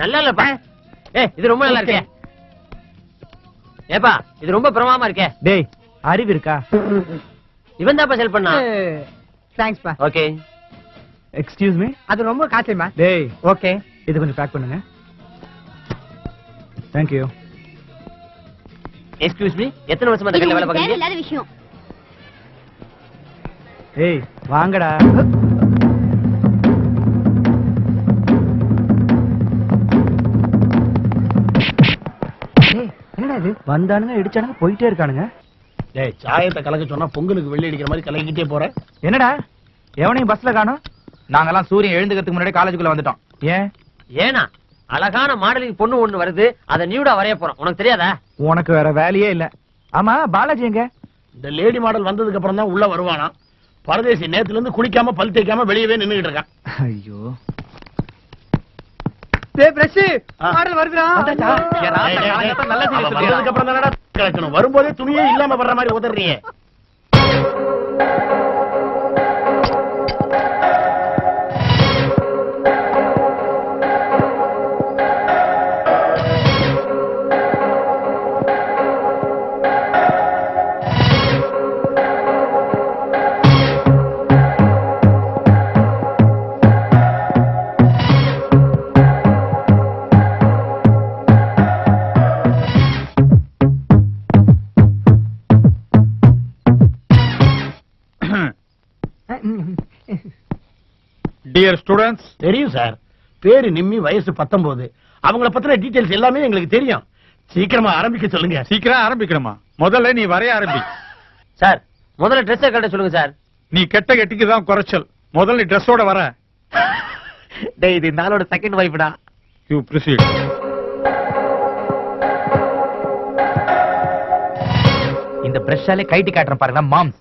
நல்லா இல்லப்பா ஏ இது ரொம்ப நல்லா இருக்கே. ஏப்பா இது ரொம்ப பிரமாமா இருக்கே. டேய் அறிவு இருக்கா? இவன் தான்ப்பா செல் பண்ணா தேங்க்ஸ்ப்பா ஓகே. எக்ஸ்கியூஸ் மீ அது ரொம்ப காஸ்ட்லிமா டேய். ஓகே. இது கொஞ்சம் பேக் பண்ணுங்க. தேங்க் யூ எக்ஸ்கியூஸ் மீ எத்தனை வருஷமா கடையில வேலை பார்க்கறீங்க? விஷயம். ஏய் வாங்கடா. இது வந்தானுங்க இடிச்சானுங்க போயிட்டே இருக்கானுங்க. டேய் சாயத்தை கலக்க சொன்னா பொங்கலுக்கு வெள்ளி அடிக்கிற மாதிரி கலக்கிட்டே போற. என்னடா? எவனையும் பஸ்ல காணோம்? நாங்கெல்லாம் சூரியன் எழுந்துக்கிறதுக்கு முன்னாடி காலேஜுக்குள்ள வந்துட்டோம். ஏன்? ஏனா அழகான மாடலிங் பொண்ணு ஒண்ணு வருது அத நியூடா வரைய போறோம். உனக்கு தெரியாதா? உனக்கு வேற வேலையே இல்ல. ஆமா பாலாஜி எங்க? இந்த லேடி மாடல் வந்ததுக்கு அப்புறம் தான் உள்ள வருவானா? பரதேசி நேத்துல இருந்து குளிக்காம பல் தேய்க்காம வெளியவே நின்னுகிட்டு இருக்கான். ஐயோ. டேய் பிரஷ் ஆ. மாடல் வருதுடா. நல்ல சொல்லியா? வந்ததுக்கு அப்புறம் தானடா வரும்போதே துணியே இல்லாம வர்ற மாதிரி உதறியே டியர் ஸ்டூடெண்ட்ஸ் தெரியும் சார் பேரு நிம்மி வயசு பத்தொன்பது அவங்கள பத்தின டீடைல்ஸ் எல்லாமே எங்களுக்கு தெரியும். சீக்கிரமா ஆரம்பிக்க சொல்லுங்க. சீக்கிரம் ஆரம்பிக்கணுமா? முதல்ல நீ வரைய ஆரம்பி. சார் முதல்ல ட்ரெஸ் கட்ட சொல்லுங்க சார் நீ கெட்ட கெட்டிக்கு தான் குறைச்சல். முதல்ல நீ ட்ரெஸ்ஸோட வர. டேய் இது இந்த ஆளோட செகண்ட் வைஃப்டா யூ ப்ரொசீட் இந்த பிரஷாலே கைட்டி காட்டுறேன் பாருங்க moms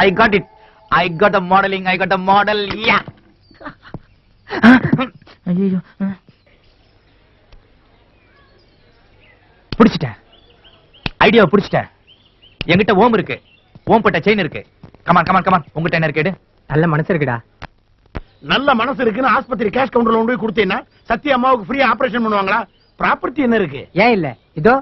I got it I got a modeling I got a model yeah ஐயோ பிடிச்சிட்டேன் ஐடியாவை பிடிச்சிட்டேன் என்கிட்ட ஓம் இருக்கு ஓம் பட்ட செயின் இருக்கு கமான் கமான் கமான் உங்ககிட்ட என்ன இருக்கு. நல்ல மனசு இருக்குடா நல்ல மனசு இருக்குன்னு ஆஸ்பத்திரி கேஷ் கவுண்டர்ல கொண்டு போய் கொடுத்தீங்கன்னா சத்யா அம்மாவுக்கு ஃப்ரீயா ஆபரேஷன் பண்ணுவாங்களா? ப்ராப்பர்ட்டி என்ன இருக்கு ஏன் இல்ல இதோ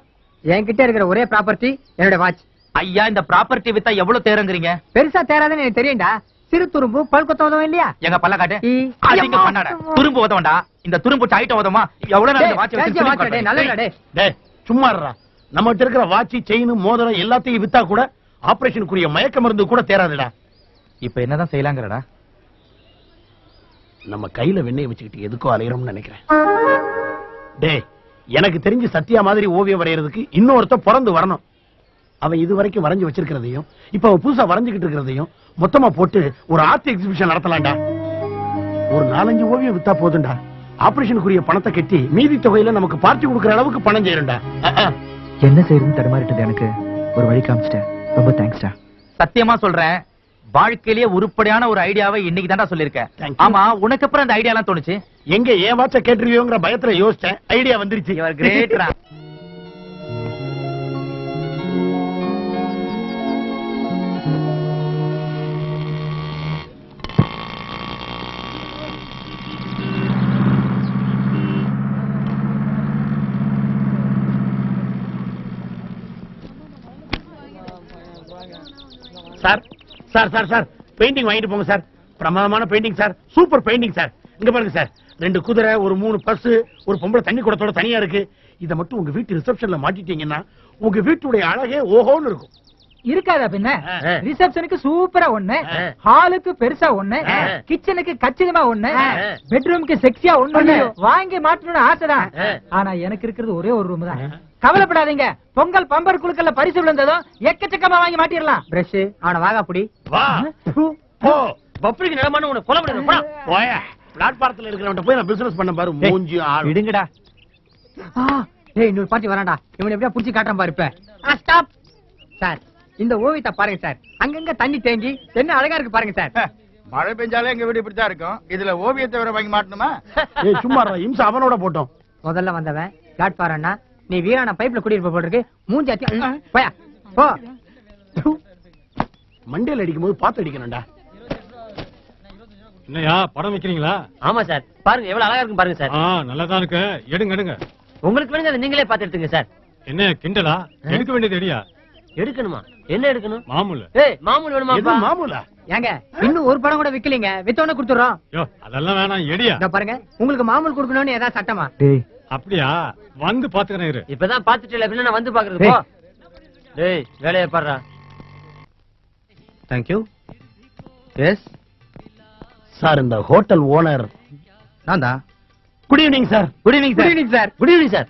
என்கிட்ட இருக்கிற ஒரே ப்ராப்பர்ட்டி என்னோட வாட்ச் ஐயா இந்த ப்ராப்பர்ட்டி வித்தா எவ்வளவு தேருங்கிறீங்க? பெருசா தேராதுன்னு எனக்கு தெரியும்டா. சிறு துரும்பு பல் கொத்த உதவும் இல்லையா? எங்க பல்ல காட்டு ஈ. அதிக பண்ணாட துரும்பு உதவண்டா இந்த துரும்பு ஐட்டம் உதவுமா? எவ்வளவு வச்சு நல்லடா டேய். சும்மா இருடா. நம்ம கிட்ட இருக்கிற வாட்சி செயின் மோதிரம் எல்லாத்தையும் வித்தா கூட ஆபரேஷனுக்குரிய மயக்க மருந்து கூட தேராதுடா. இப்ப என்னதான் செய்யலாங்கிறடா? நம்ம கையில வெண்ணெய் வச்சுக்கிட்டு எதுக்கோ அலையறோம்னு நினைக்கிறேன். டேய் எனக்கு தெரிஞ்சு சத்யா மாதிரி ஓவியம் வரையறதுக்கு இன்னொருத்த பிறந்து வரணும். அவன் இது வரைக்கும் வரைஞ்சு வச்சிருக்கிறதையும் இப்ப அவன் புதுசா வரைஞ்சுகிட்டு இருக்கிறதையும் மொத்தமா போட்டு ஒரு ஆர்ட் எக்ஸிபிஷன் நடத்தலாம்டா. ஒரு நாலஞ்சு ஓவியம் வித்தா போதும்டா. ஆபரேஷனுக்குரிய பணத்தை கட்டி மீதி தொகையில நமக்கு பார்ட்டி கொடுக்கற அளவுக்கு பணம் செய்யறா என்ன செய்யறதுன்னு தடுமாறிட்டது எனக்கு. ஒரு வழி காமிச்சிட்டேன். ரொம்ப தேங்க்ஸ்டா சத்தியமா சொல்றேன் வாழ்க்கையிலேயே உருப்படியான ஒரு ஐடியாவை இன்னைக்கு தான்டா சொல்லிருக்கேன். ஆமா உனக்கு அப்புறம் அந்த ஐடியா எல்லாம் தோணுச்சு? எங்க ஏன் வாட்ச கேட்டுருவியோங்கிற பயத்துல யோசிச்சேன். ஐடியா வந்துருச்சு. Sir. Sir sir sir. Painting வாங்கிட்டு போங்க சார். பிரமாதமான painting sir. Super painting sir. இங்க பாருங்க சார். ரெண்டு குதிரை ஒரு மூணு பஸ் ஒரு பொம்பளை தண்ணி குடத்தோட தனியா இருக்கு. இத மட்டும் உங்க வீட்டு ரிசப்ஷன்ல மாட்டிட்டீங்கன்னா உங்க வீட்டுடைய அழகே ஓஹோன்னு இருக்கும். இருக்காதா பின்ன. ரிசப்ஷனுக்கு சூப்பரா ஒண்ணு. ஹாலுக்கு பெருசா ஒண்ணு. கிச்சனுக்கு கச்சிதமா ஒண்ணு. பெட்ரூமுக்கு செக்ஸியா ஒண்ணு. வாங்கி மாட்டணும்னு ஆசைதான். ஆனா எனக்கு இருக்கிறது ஒரே ஒரு ரூம் தான். கவலைப்படாதீங்க. பொங்கல் பம்பர் குழுக்கள்ல பரிசு விழுந்ததும் எக்கச்சக்கமா வாங்கி மாட்டிடலாம். பிரஷ் அவன வாகா புடி. வா. போ. பப்ளிக் நிலமான உனக்கு கொலை பண்ணிடுவேன் போடா. போய. பிளாட்பாரத்துல இருக்கிறவன்ட்ட போய் நான் பிசினஸ் பண்ண பாரு மூஞ்சி ஆள். விடுங்கடா டேய் இன்னொரு பாட்டி வரான்டா. இவனை எப்படியா புடிச்சு காட்டுறான் பாரு இப்ப. ஸ்டாப் சார் இந்த ஓவியத்தை பாருங்க சார். அங்கங்க தண்ணி தேங்கி என்ன அழகா இருக்கு பாருங்க சார். மழை பெஞ்சாலே எங்க வீடு இப்படித்தான் இருக்கும். இதுல ஓவியத்தை வேற வாங்கி மாட்டணுமா? ஏய் சும்மா இருடா, இம்சை அவனோட போட்டோம். முதல்ல வந்தவன் பிளாட்பாரம்னா நீ வீரான பைப்ல குடியிருப்ப போட்டிருக்கு மூஞ்சி அத்தி போயா போ. மண்டையில அடிக்கும் போது பார்த்து அடிக்கணும்டா. என்னையா படம் வைக்கிறீங்களா? ஆமா சார். பாருங்க எவ்வளவு அழகா இருக்கு பாருங்க சார். நல்லாதான் இருக்கு. எடுங்க எடுங்க. உங்களுக்கு வேணுங்க நீங்களே பார்த்து எடுத்துங்க சார். என்ன கிண்டலா? எடுக்க வேண்டியது எடியா? எடுக்கணுமா? என்ன எடுக்கணும்? மாமூல். ஏய் மாமூல் வேணுமா மாமூலா? ஏங்க இன்னும் ஒரு படம் கூட விக்கலீங்க. வித்தோன்னு கொடுத்துறோம் யோ அதெல்லாம் வேணாம் எடியா. இதோ பாருங்க உங்களுக்கு மாமூல் கொடுக்கணும்னு ஏதாவது சட்டமா? டேய் அப்படியா? வந்து பாத்துக்கிறேன் இரு. இப்பதான் பாத்துட்டு இல்ல நான் வந்து பாக்குறது போ. டேய் வேலையை பாடுறா தேங்க்யூ எஸ் சார் இந்த ஹோட்டல் ஓனர் நான் தான். Good evening sir good evening good evening sir good evening sir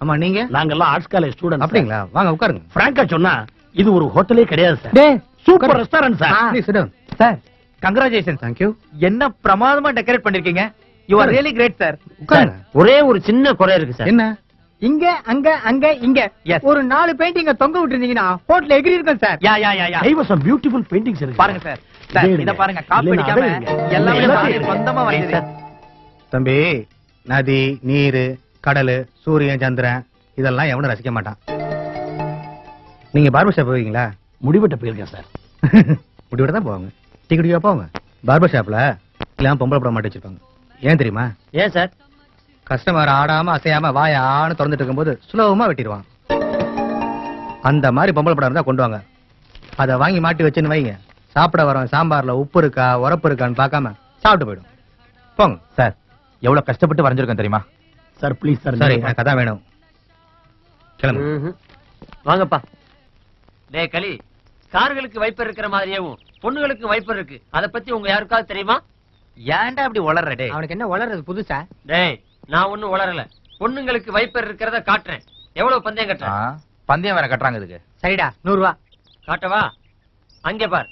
ஆமா நீங்க? நாங்கெல்லாம் ஆர்ட்ஸ் காலேஜ் ஸ்டூடெண்ட் அப்படிங்களா? வாங்க உட்காருங்க. பிராங்கா சொன்னா இது ஒரு ஹோட்டலே கிடையாது சார் டேய் super restaurant sir down. Sir congratulation thank you என்ன பிரமாதமா டெக்கரேட் பண்ணிருக்கீங்க? You are really great sir ஒரே ஒரு சின்ன குறை இருக்கு சார் என்ன? இங்க அங்க அங்க இங்க. Yes. ஒரு நாலு பெயிண்டிங்க தொங்க விட்டுருந்தீங்கன்னா ஹோட்டல் எகிரி இருக்கும் சார் யா யா யா யா கைவசம் பியூட்டிஃபுல் பெயிண்டிங்ஸ் இருக்கு பாருங்க சார் சார் இதே. பாருங்க. காப்பி அடிக்காம. எல்லாமே நானே சொந்தமா எடுங்க. வரைஞ்சது தம்பி நதி நீர் கடல் சூரியன் சந்திரன் இதெல்லாம் எவனும் ரசிக்க மாட்டான். நீங்க பார்பர் ஷாப் போவீங்களா? முடிவெட்ட போயிருக்கேன் சார் முடிவிட தான் போவாங்க டிக்கெட்டுக்கா போவாங்க? பார்பர் ஷாப்ல எல்லாம் பொம்பளை படம் மாட்டி வச்சிருப்பாங்க. ஏன் தெரியுமா? ஏன் சார்? கஸ்டமர் ஆடாம அசையாம வாய ஆன்னு திறந்துட்டு இருக்கும்போது சுலபமா வெட்டிடுவான். அந்த மாதிரி பொம்பளை படம் இருந்தா கொண்டு வாங்க. அதை வாங்கி மாட்டி வச்சுன்னு வைங்க. சாப்பிட வரவன் சாம்பார்ல உப்பு இருக்கா உரப்பு இருக்கான்னு பார்க்காம சாப்பிட்டு போயிடும். போங்க. சார் எவ்வளவு கஷ்டப்பட்டு வரைஞ்சிருக்கேன் தெரியுமா? சார் ப்ளீஸ் சார் சரி எனக்கு அதான் வேணும். கிளம்பு. வாங்கப்பா. டேய் களி கார்களுக்கு வைப்பர் இருக்கிற மாதிரியும் பொண்ணுகளுக்கு வைப்பர் இருக்கு. அத பத்தி உங்க யாருக்காவது தெரியுமா? ஏன்டா அப்படி வளர்ற டே அவனுக்கு என்ன வளர்றது புதுசா? டேய் நான் ஒண்ணும் உளரல. பொண்ணுங்களுக்கு வைப்பர் இருக்கிறத காட்டுறேன். எவ்வளவு பந்தயம் கட்டுறேன் பந்தயம் வேற கட்டுறாங்க இதுக்கு. சரிடா நூறு ரூபா காட்டவா? அங்கே பார்.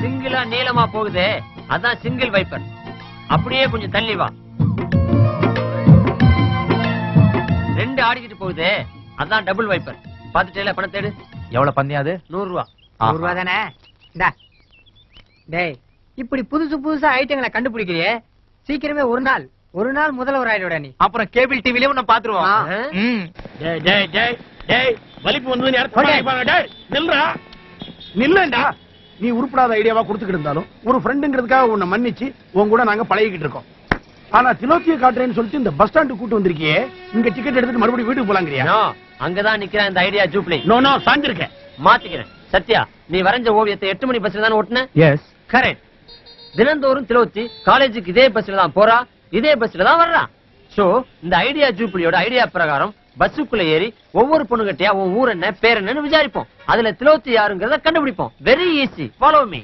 சிங்கிளா நீளமா போகுதே அதான் சிங்கிள் வைப்பர் அப்படியே கொஞ்சம் தள்ளி வா. ரெண்டு ஆடிக்கிட்டு போகுதே அதான் டபுள் வைப்பர் பாத்துட்டேல பணம் தேடு எவ்வளவு பந்தயம் அது? நூறு ரூபா நூறு ரூபா தானே? இந்தா. டேய் இப்படி புதுசு புதுசா ஐட்டங்களை கண்டுபிடிக்கிறியே? சீக்கிரமே ஒரு நாள் ஒரு நாள் முதல்வர் ஆயிடுடா நீ. அப்புறம் கேபிள் டிவிலயே உன்னை பாத்துருவோம். டேய் டேய் டேய் டேய் வலிப்பு வந்து யாரும் டேய் நில்றா. நில்லண்டா. நீ உருப்படாத ஐடியாவா கொடுத்துக்கிட்டு இருந்தாலும் ஒரு ஃப்ரெண்டுங்கிறதுக்காக உன்னை மன்னிச்சு உன் கூட நாங்க பழகிக்கிட்டு இருக்கோம். ஆனா திலோத்திய காட்டுறேன்னு சொல்லிட்டு இந்த பஸ் ஸ்டாண்டு கூட்டு வந்திருக்கியே இங்க டிக்கெட் எடுத்துட்டு மறுபடியும் வீட்டுக்கு போலாங்கிறியா? நோ, அங்கதான் நிக்கிறேன் இந்த ஐடியா ஜூப்ளி. நோ நோ சாஞ்சிருக்கேன். மாத்திக்கிறேன். சத்யா நீ வரைஞ்ச ஓவியத்தை எட்டு மணி பஸ்ல தானே ஓட்டுன? எஸ் கரெக்ட் தினந்தோறும் திலோத்தி காலேஜுக்கு இதே பஸ்ல தான் போறா இதே பஸ்ல தான் வர்றா. சோ இந்த ஐடியா ஜூப்ளியோட ஐடியா பிரகாரம் பஸ்ஸுக்குள்ள ஏறி ஒவ்வொரு பொண்ணுகிட்டயா உன் ஊர் என்ன பேர் என்னன்னு விசாரிப்போம். அதுல திலோத்தி யாருங்கிறத கண்டுபிடிப்போம். வெரி ஈஸி ஃபாலோ மீ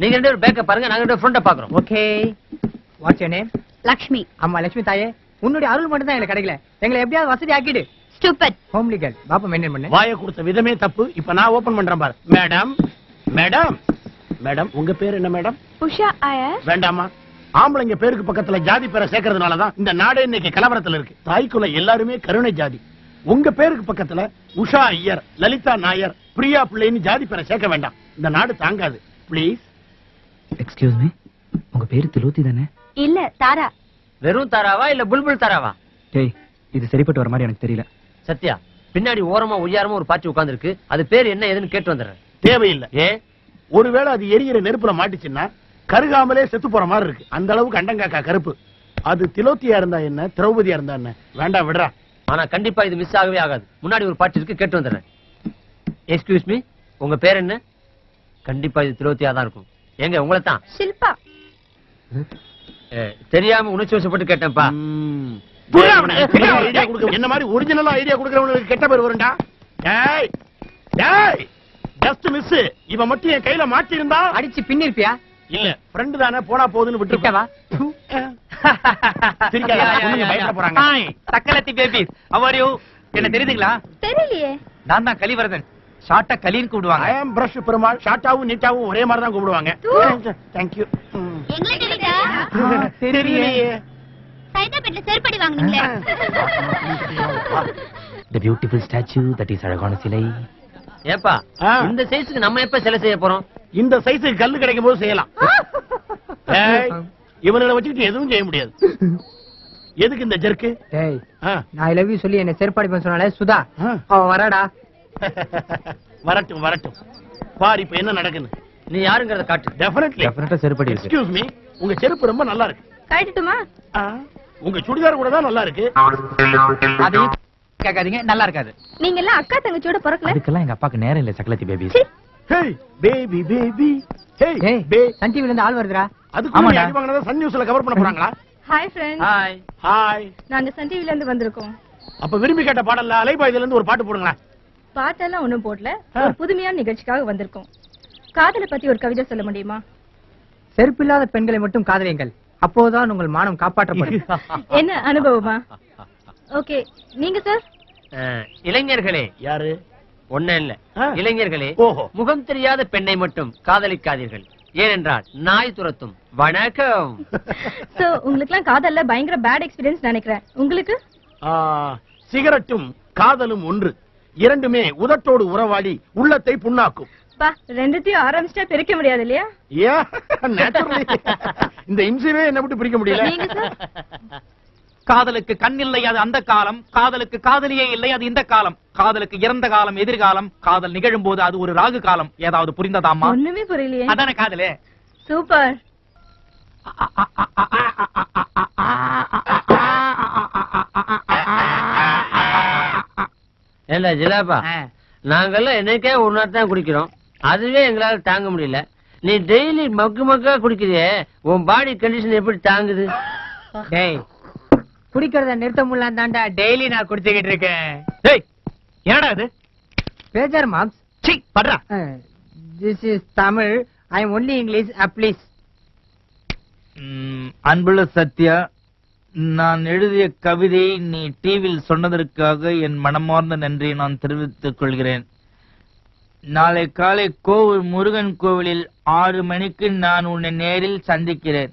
நீங்க ரெண்டு பேரும் பேக்க பாருங்க நாங்க ரெண்டு ஃப்ரெண்ட பாக்குறோம். Okay what's your name Lakshmi. அம்மா லட்சுமி தாயே உன்னுடைய அருள் மட்டும் தான் எனக்கு கிடைக்கல. எங்களை எப்படியாவது வசதி ஆக்கிடு. ஸ்டூபிட் ஹோம்லி கேர்ள் பாப்பா மெயின்டைன் பண்ணு. வாயை கொடுத்த விதமே தப்பு. இப்ப நான் ஓபன் பண்றேன் பாரு. மேடம் மேடம் மேடம் உங்க பேர் என்ன மேடம்? உஷா ஐயர். வேண்டாமா? ஆம்பளைங்க பேருக்கு பக்கத்துல ஜாதி பேரை சேர்க்கறதுனாலதான் இந்த நாடே இன்னைக்கு கலவரத்துல இருக்கு. தாய்க்குள்ள எல்லாருமே கருணை ஜாதி. உங்க பேருக்கு பக்கத்துல உஷா ஐயர் லலிதா நாயர் பிரியா பிள்ளைன்னு ஜாதி பேரை சேர்க்க வேண்டாம். இந்த நாடு தாங்காது. ப்ளீஸ் எக்ஸ்கியூஸ் மீ உங்க பேரு திலோத்தி தானே? இல்ல தாரா. வெறும் தாராவா இல்ல புல்புல் தாராவா? டேய் இது சரிப்பட்டு வர மாதிரி எனக்கு தெரியல. சத்யா பின்னாடி ஓரமா உயரமா ஒரு பாட்டி உட்கார்ந்திருக்கு. அது பேர் என்ன ஏதுன்னு கேட்டு வந்துடுறேன். தேவையில்லை. ஏ ஒருவேளை அது எரியிற நெருப்புல மாட்டுச்சுன்னா கருகாமலே செத்து போற மாதிரி இருக்கு. அந்த அளவுக்கு அண்டங்காக்கா கருப்பு. அது திலோத்தியா இருந்தா என்ன திரௌபதியா இருந்தா என்ன? வேண்டாம் விடுறா. ஆனா கண்டிப்பா இது மிஸ் ஆகவே ஆகாது. முன்னாடி ஒரு பாட்டி இருக்கு கேட்டு வந்துடுறேன். எக்ஸ்கியூஸ் மீ உங்க பேர் என்ன? கண்டிப்பா இது திலோத்தியா தான் இருக்கும். ஏங்க உங்களை தான்? ஷில்பா. தெரியாம உணர்ச்சி வசப்பட்டு கேட்டேன்ப்பா. என்ன மாதிரி ஒரிஜினலா ஐடியா கொடுக்கறவனுக்கு கெட்ட பேர் வரும்டா? டேய் டேய். ஜஸ்ட் மிஸ் இவன் மட்டும் என் கையில மாட்டி இருந்தா அடிச்சு பின்னிருப்பியா? இல்ல ஃப்ரெண்ட் தானே போனா போகுதுன்னு கிட்டவா விட்டு சிரிக்காத பொண்ணுங்க பயப்பட போறாங்க. சக்கலத்தி பேபிஸ் அவர் யூ என்ன தெரியுதுங்களா? தெரியலையே. நான் தான் கலிவரதன். ஷார்ட்டா கலின்னு ஐ கூப்பிடுவாங்க. ஆம் பிரஷ் பெருமாள். ஷார்ட்டாவும் நீட்டாவும் ஒரே மாதிரி தான் கூப்பிடுவாங்க தேங்க் யூ தெரியலையே. சைதாப்பேட்ல செருப்படி வாங்குனீங்களே. The beautiful statue that is அழகான சிலை ஏப்பா. இந்த சைஸ்க்கு நம்ம எப்ப சிலை செய்ய போறோம்? இந்த சைஸுக்கு கல்லு கிடைக்கும் போது செய்யலாம் இவனுங்களை வச்சுக்கிட்டு எதுவும் செய்ய முடியாது. எதுக்கு இந்த ஜெர்க்கு நான் லவ் யூ சொல்லி என்ன செருப்படி சொன்னாலே சுதா ஆ. அவ வராடா. வரட்டும் வரட்டும். பார் இப்ப என்ன நடக்குது நீ யாருங்கறத காட்டு. டெஃபினெட்லி டெஃபினட்டா செருப்படி இருக்கு. எக்ஸ்கியூஸ் மீ உங்க செருப்பு ரொம்ப நல்லா இருக்கு. கழட்டுமா உங்க சுடிதார் கூட தான் நல்லா இருக்கு. அதையும் கேட்காதீங்க நல்லா இருக்காது. நீங்க எல்லாம் அக்கா தங்கச்சியோட பிறக்கல? அதுக்கெல்லாம் எங்க அப்பாக்கு நேரம் இல்ல சக்கலத்தி baby. Hey baby baby hey ஏய் பே சன் டிவில இருந்து ஆள் வருதுடா. அதுக்கு ஆமாடா. அடி வாங்கினதை சன் நியூஸ்ல கவர் பண்ண போறாங்களா? ஹாய் ஃப்ரெண்ட் ஹாய் ஹாய் நாங்க சன் டிவில இருந்து வந்திருக்கோம். அப்ப விரும்பி கேட்ட பாடல்ல அலைபாயுதுல இருந்து ஒரு பாட்டு போடுங்களேன். பாட்டெல்லாம் ஒண்ணும் போடல ஒரு புதுமையான நிகழ்ச்சிக்காக வந்திருக்கோம். காதலை பத்தி ஒரு கவிதை சொல்ல முடியுமா? செருப்பில்லாத பெண்களை மட்டும் காதலியுங்கள். அப்போதான் உங்கள் மானம் காப்பாற்றப்படும். என்ன அனுபவமா? ஓகே நீங்க சார் இளைஞர்களே. யாரு? ஒன்னும் இல்ல. இளைஞர்களே முகம் தெரியாத பெண்ணை மட்டும் காதலிக்காதீர்கள். ஏனென்றால் நாய் துரத்தும். வணக்கம். சோ உங்களுக்கு எல்லாம் காதல்ல பயங்கர பேட் எக்ஸ்பீரியன்ஸ் நினைக்கிறேன். உங்களுக்கு? சிகரெட்டும் காதலும் ஒன்று. இரண்டுமே உதட்டோடு உறவாடி உள்ளத்தை புண்ணாக்கும். ரெண்டுத்தையும் ஆரம்பிச்சிட்டா பிரிக்க முடியாது இல்லையா. இந்த இம்சையே என்ன விட்டு பிரிக்க முடியல. நீங்க சார் காதலுக்கு கண் இல்லை அது அந்த காலம். காதலுக்கு காதலியே இல்லை அது இந்த காலம். காதலுக்கு இறந்த காலம் எதிர்காலம். காதல் நிகழும் போது அது ஒரு ராகு காலம். ஏதாவது புரிந்ததாமா ஒண்ணுமே புரியலையே. அதானே காதலே. சூப்பர். ஏண்டா ஜிலாபா? நாங்கெல்லாம் என்னைக்கே ஒரு நாள் தான் குடிக்கிறோம். அதுவே எங்களால தாங்க முடியல. நீ டெய்லி மக்கு மக்கா குடிக்கிறியே. உன் பாடி கண்டிஷன் எப்படி தாங்குது? டேய் குடிக்கிறத நிறுத்த முடியல தாண்டா டெய்லி நான் குடிச்சுக்கிட்டு இருக்கேன். டேய் என்னடா இது? பேஜர் மாம்ஸ் சீ படுறா. This is Tamil. I am only English please hmm, அன்புள்ள சத்யா நான் எழுதிய கவிதையை நீ டிவியில் சொன்னதற்காக என் மனமார்ந்த நன்றியை நான் தெரிவித்துக் கொள்கிறேன். நாளை காலை கோவில் முருகன் கோவிலில் ஆறு மணிக்கு நான் உன்னை நேரில் சந்திக்கிறேன்.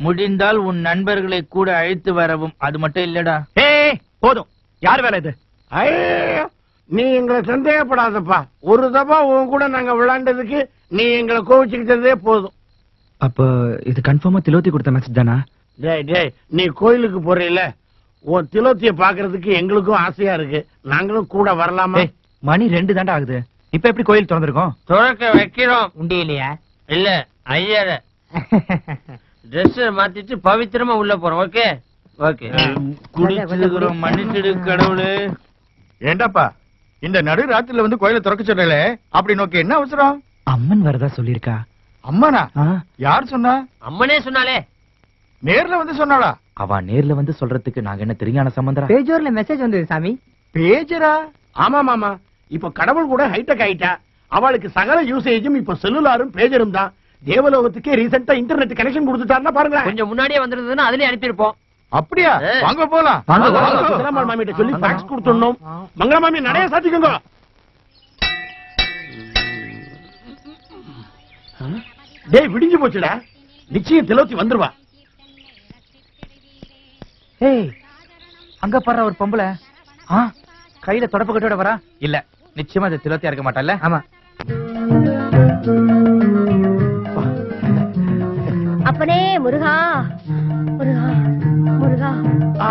முடிந்தால் உன் நண்பர்களை கூட அழைத்து வரவும். அது மட்டும் இல்லடா. ஏய் போதும். யார் வேலை இது? ஐயோ, நீ எங்களை சந்தேகப்படாதப்பா. ஒரு தப்பா உன் கூட நாங்க விளையாண்டதுக்கு நீ எங்களை கோவிச்சுக்கிட்டதே போதும். அப்ப இது கன்ஃபார்மா திலோத்தி கொடுத்த மெசேஜ் தானா? டேய் டேய் நீ கோயிலுக்கு போறீல உன் திலோத்திய பாக்குறதுக்கு எங்களுக்கும் ஆசையா இருக்கு. நாங்களும் கூட வரலாமா? ஏய், மணி ரெண்டு தாண்டா ஆகுது. இப்ப எப்படி கோயில் திறந்திருக்கோம்? துறக்க வைக்கிறோம். உண்டி இல்லையா இல்ல ஐயர. ட்ரெஸ் மாத்திட்டு பவித்திரமா உள்ள போறோம் ஓகே ஓகே குடிச்சிருக்கிறோம் மன்னிச்சிடு கடவுளே. ஏண்டாப்பா இந்த நடு ராத்திரில வந்து கோயிலை திறக்க சொல்லல அப்படி நோக்கி என்ன அவசரம்? அம்மன் வரதா சொல்லிருக்கா அம்மானா? யார் சொன்னா? அம்மனே சொன்னாலே நேர்ல வந்து சொன்னாளா? அவ நேர்ல வந்து சொல்றதுக்கு நாங்க என்ன தெரியான சம்பந்தரா? பேஜோர்ல மெசேஜ் வந்தது சாமி. பேஜரா? ஆமா மாமா. இப்ப கடவுள் கூட ஹைடெக் ஆயிட்டா. அவளுக்கு சகல யூசேஜும் இப்ப செல்லுலாரும் பேஜரும் தான். தேவலோகத்துக்கே ரீசெண்டா இன்டர்நெட் கனெக்ஷன் கொடுத்துட்டாருன்னா பாருங்களேன். கொஞ்சம் முன்னாடியே வந்திருந்ததுன்னா அதுலயே அனுப்பியிருப்போம். அப்படியா. வாங்க போலாம். மாமிகிட்ட சொல்லி ஃபேக்ஸ் கொடுத்துடணும். மங்கள மாமி நடைய சாத்திக்கோங்க. டேய் விடிஞ்சு போச்சுடா. நிச்சயம் திலோத்தி வந்துருவா. ஏய் அங்க பாரு ஒரு பொம்பளை. ஆ கையில தொடப்பு கட்டோட வரா? இல்ல நிச்சயமா அது திலோத்தியா இருக்க மாட்டல்ல ஆமா. அப்பனே முருகா. முருகா முருகா. ஆ.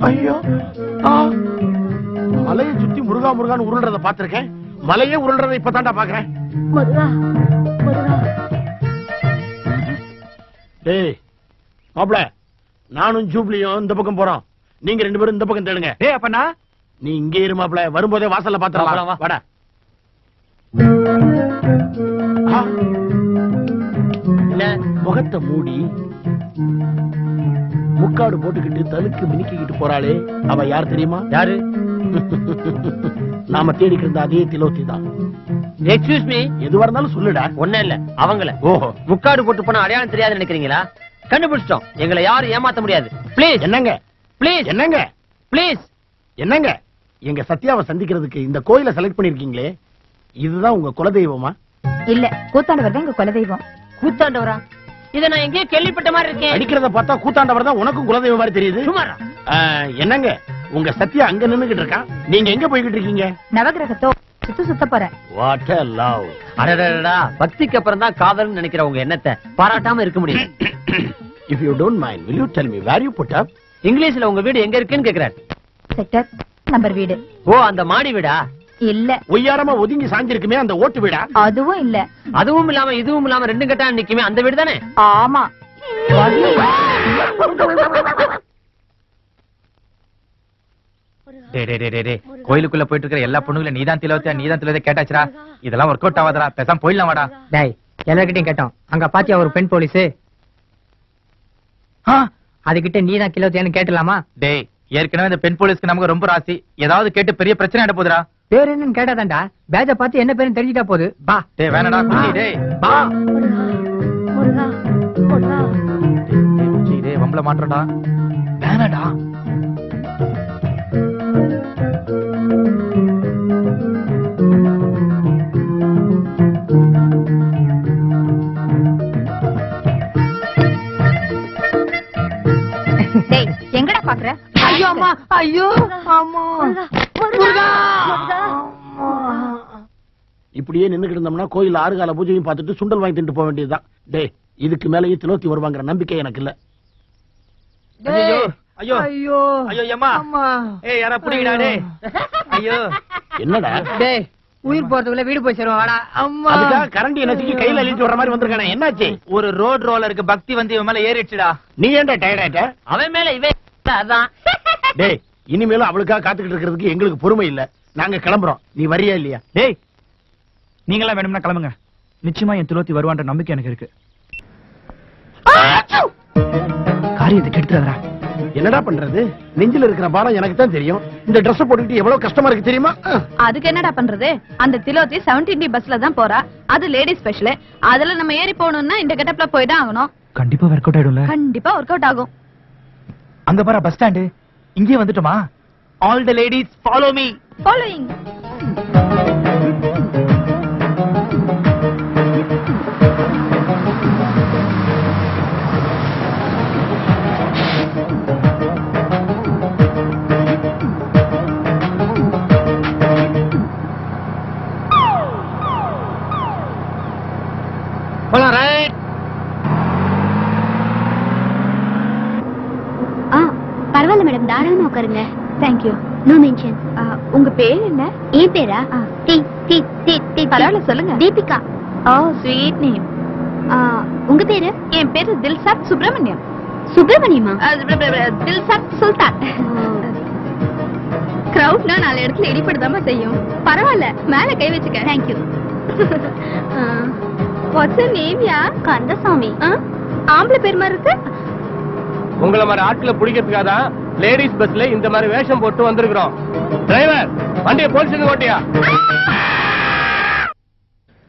ஐயோ ஆ. மலையை சுத்தி முருகா முருகான்னு உருள்றத பாத்திருக்கேன் மலையே உருள்றத இப்பதான்டா பாக்குறேன் முருகா முருகா. டேய் மாப்ள நானும் ஜூப்ளியும் இந்த பக்கம் போறோம். நீங்க ரெண்டு பேரும் இந்த பக்கம் தேடுங்க. ஏய் அப்பனா? நீ இங்கே இருமாப்ல வரும்போதே வாசல்ல. பாத்துறலாம் வாடா. முகத்தை மூடி முக்காடு போட்டுக்கிட்டு தலுக்கு மினுக்கிக்கிட்டு போறாளே. அவ யார் தெரியுமா? யாரு? நாம தேடிக்கிட்டு இருந்த அதே திலோத்தி தான். எக்ஸ்கியூஸ் மீ எதுவா இருந்தாலும் சொல்லுடா. ஒண்ணு இல்ல. அவங்கள. ஓஹோ. முக்காடு போட்டு போனா அடையாளம் தெரியாது நினைக்கிறீங்களா? கண்டுபிடிச்சிட்டோம். எங்களை யாரும் ஏமாத்த முடியாது. ப்ளீஸ் என்னங்க? ப்ளீஸ் என்னங்க? ப்ளீஸ் என்னங்க? எங்க சத்யாவை சந்திக்கிறதுக்கு இந்த கோயிலை செலக்ட் பண்ணிருக்கீங்களே இதுதான் உங்க குலதெய்வமா? இல்ல கூத்தாண்டவர் தான் எங்க குலதெய்வம். கூத்தாண்டவரா? இத நான் எங்கேயோ கேள்விப்பட்ட மாதிரி இருக்கேன். அடிக்கிறத பார்த்தா கூத்தாண்டவர் தான் உனக்கும் குலதெய்வம் மாதிரி தெரியுது. சுமாரா என்னங்க? உங்க சத்யா அங்க நின்னுகிட்டு இருக்கான் நீங்க எங்க போய்கிட்டு இருக்கீங்க? நவகிரகத்தோ சுத்து சுத்த போறேன் வாட் love. அடடடடா பக்திக்கு அப்புறம் தான் காதல்னு நினைக்கிற உங்க எண்ணத்தை பாராட்டாம இருக்க முடியும் if you don't mind will you tell me where you put up? இங்கிலீஷ்ல உங்க வீடு எங்க இருக்குன்னு கேக்குறாரு. செக்டர் நம்பர் வீடு. ஓ அந்த மாடி வீடா? இல்ல. ஒய்யாரமா ஒதுங்கி சாஞ்சிருக்குமே அந்த ஓட்டு வீடா? அதுவும் இல்ல. அதுவும் இல்லாம இதுவும் இல்லாம ரெண்டு கட்டா நிக்குமே அந்த வீடு தானே? ஆமா. டேய் டேய் டேய், டேய் டேய். கோயிலுக்குள்ள போயிட்டு இருக்கிற எல்லா பொண்ணுங்களும் நீதான் திலவத்தியா நீதான் திலவத்தியா கேட்டாச்சுடா? இதெல்லாம் ஒர்க் அவுட் ஆகாதடா. பேசாம போயிடலாம் வாடா. டேய் எல்லார்கிட்டயும் கேட்டோம். அங்க பாத்தியா ஒரு பெண் போலீஸ்? அதுகிட்ட நீ தான் கிலோத்தியான்னு கேட்டலாமா டேய் ஏற்கனவே இந்த பெண் போலீஸ்க்கு நமக்கு ரொம்ப ராசி. ஏதாவது கேட்டு பெரிய பிரச்சனை ஆயிட போகுதுடா. பேர் என்னன்னு கேட்டாதான்டா. பேஜ பார்த்து என்ன பேருன்னு தெரிஞ்சுட்டா போகுது பா. டேய் வேணாடா குச்சி டேய் பா. முருகா முருகா குச்சி டேய் வம்பல மாட்டறடா. வேணாடா. டேய் எங்கடா பாக்குற? ஐயோ அம்மா ஐயோ அம்மா முருகா இப்படியே இருந்தோம்னா கோயில் ஆறு கால பூஜையும் பார்த்துட்டு சுண்டல் வாங்கி தின்ட்டு போக வேண்டியதுதான். டேய் இதுக்கு மேலேயே திலோத்தி வருவாங்கிற நம்பிக்கை எனக்கு இல்ல. ஐயோ ஐயோ. ஐயோ. ஐயோ ஏம்மா? அம்மா. ஏய் யாரா புடிங்கடா டேய். ஐயோ. என்னடா? டேய் உயிர் போறதுக்குள்ள வீடு போய் சேருவோம் வாடா. அம்மா. அதுக்காக கரண்டி எனத்துக்கு கையில அழிச்சு வர மாதிரி வந்திருக்கானே என்னாச்சு? ஒரு ரோட் ரோலருக்கு பக்தி வந்து இவன் மேல ஏறிடுச்சுடா. நீ ஏன்டா டயர்ட் ஆயிட்ட? அவன் மேல இவன் அதான். டேய் இனிமேலும் அவளுக்காக காத்துக்கிட்டு இருக்கிறதுக்கு எங்களுக்கு பொறுமை இல்ல. நாங்க கிளம்புறோம். நீ வரியா இல்லையா? டேய் நீங்களாம் வேணும்னா கிளம்புங்க. நிச்சயமா என் துளத்தி வருவான்ற நம்பிக்கை எனக்கு இருக்கு. காரியத்தை கெடுத்துறாதடா. என்னடா பண்றது? நெஞ்சில இருக்கிற பாரம் எனக்கு தான் தெரியும். இந்த Dress போட்டுக்கிட்டு எவ்வளவு கஷ்டமா இருக்கு தெரியுமா. அதுக்கு என்னடா பண்றது? அந்த திலோத்தி செவன்டீன் டி பஸ்ல தான் போறா. அது லேடிஸ் ஸ்பெஷல் அதுல நம்ம ஏறி போகணும்னா இந்த கெட்டப்ல போய் தான் ஆகணும். கண்டிப்பா ஒர்க் அவுட் ஆயிடும்ல. கண்டிப்பா ஒர்க் அவுட் ஆகும். அங்க பாரு பஸ் ஸ்டாண்டு இங்கே வந்துட்டோமா? All the ladies follow me following பேர் என்ன? ஏன் பேரா? பரவாயில்ல சொல்லுங்க. தீபிகா. ஓ ஸ்வீட் நேம் ஆ, உங்க பேரு? என் பேரு தில்சாத் சுப்பிரமணியம் சுப்பிரமணியமா தில்சாத் சுல்தான். கிரவுட்னா நாலு இடத்துல இடிப்படுதாம செய்யும். பரவாயில்ல மேல கை வச்சுக்க. தேங்க்யூ வாட்ஸ் நேம் யா? கந்தசாமி. ஆம்பளை பேர் மாதிரி இருக்கு? உங்களை மாதிரி ஆட்களை பிடிக்கிறதுக்காக தான் லேடிஸ் பஸ்ல இந்த மாதிரி வேஷம் போட்டு வந்திருக்கிறோம். டிரைவர் வண்டியை போலீஸ் ஓட்டியா?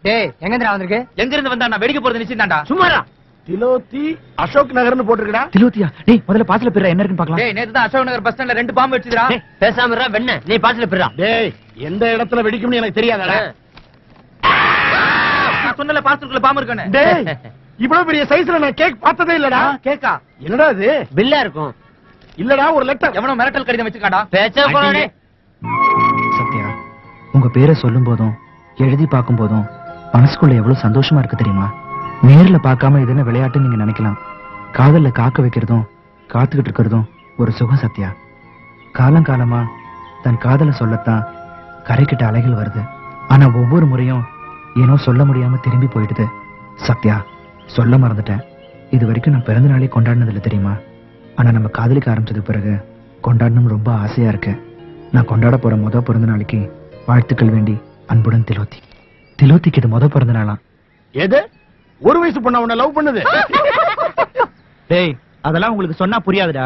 டேய் எங்கந்திரா வந்திருக்கு? எங்க இருந்து வந்தா நான் வெடிக்க போறது நிச்சயம் சும்மாரா திலோத்தி அசோக் நகர்னு போட்டிருக்கடா. திலோத்தியா டேய் முதல்ல பாத்துல போயிடுறா என்ன இருக்குன்னு பார்க்கலாம். டேய் நேத்து தான் அசோக் நகர் பஸ் ஸ்டாண்ட்ல ரெண்டு பாம்பு வச்சுதுடா டேய், பேசாம இருடா வெண்ண. நீ பாட்டுல பிறா டேய் எந்த இடத்துல வெடிக்கும்னு எனக்கு தெரியாதடா. நான் சொன்னல பாம்பு இருக்கானே டேய் இவ்வளவு பெரிய சைஸ்ல நான் கேக் பார்த்ததே இல்லடா. கேக்கா என்னடா இது? பில்லா இருக்கும். இல்லடா ஒரு லெட்டர் எவனோ மிரட்டல் கடிதம் வச்சிருக்காடா. பேச்சா உங்க பேரை சொல்லும் போதும் எழுதி பார்க்கும் போதும் மனசுக்குள்ள எவ்வளவு சந்தோஷமா இருக்கு தெரியுமா? நேர்ல பார்க்காம இது என்ன விளையாட்டு நீங்க நினைக்கலாம். காதல்ல காக்க வைக்கிறதும் காத்துக்கிட்டு இருக்கிறதும் ஒரு சுகம் சத்யா. காலங்காலமா தன் காதலை சொல்லத்தான் கரைக்கிட்ட அலைகள் வருது. ஆனா ஒவ்வொரு முறையும் ஏனோ சொல்ல முடியாம திரும்பி போயிடுது. சத்யா சொல்ல மறந்துட்டேன். இது வரைக்கும் நான் பிறந்த நாளே கொண்டாடினதில்லை தெரியுமா? ஆனா நம்ம காதலிக்க ஆரம்பிச்சது பிறகு கொண்டாடணும் ரொம்ப ஆசையா இருக்கு. நான் கொண்டாட போற முத பிறந்த நாளைக்கு வாழ்த்துக்கள் வேண்டி அன்புடன் திலோத்தி. திலோத்திக்கு இது முத பிறந்த நாளாம் எது? ஒரு வயசு பொண்ணு அவனை லவ் பண்ணுது? டேய் அதெல்லாம் உங்களுக்கு சொன்னா புரியாதுடா.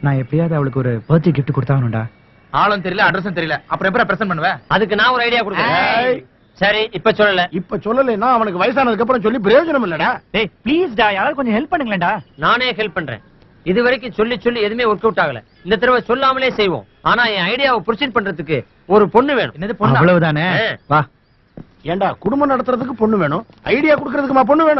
நான் எப்படியாவது அவளுக்கு ஒரு பர்த்டே gift கொடுத்தாகணும்டா. ஆளும் தெரியல அட்ரஸும் தெரியல. அப்புறம் எப்படி பிரசன்ட் பண்ணுவேன் அதுக்கு நான் ஒரு ஐடியா கொடுக்குறேன். சரி இப்ப சொல்லல. இப்ப சொல்லலைன்னா அவனுக்கு வயசானதுக்கு அப்புறம் சொல்லி பிரயோஜனம் இல்லடா. டேய் ப்ளீஸ் டா யாராவது கொஞ்சம் ஹெல்ப் பண்ணுங்களேன்டா. நானே ஹெல்ப் பண்றேன். இது வரைக்கும் சொல்லி சொல்லி எதுவுமே ஒர்க் அவுட் ஆகல. இந்த தடவை சொல்லாமலே செய்வோம். ஆனா என் ஐடியாவை புரிச்சிட் பண்றதுக்கு ஒரு பொண்ணு வேணும். என்னது பொண்ணா? அவ்வளவுதானே. வா. ஏண்டா குடும்பம் நடத்துறதுக்கு பொண்ணு வேணும்? ஐடியா கொடுக்கறதுக்குமா பொண்ணு வேணும்?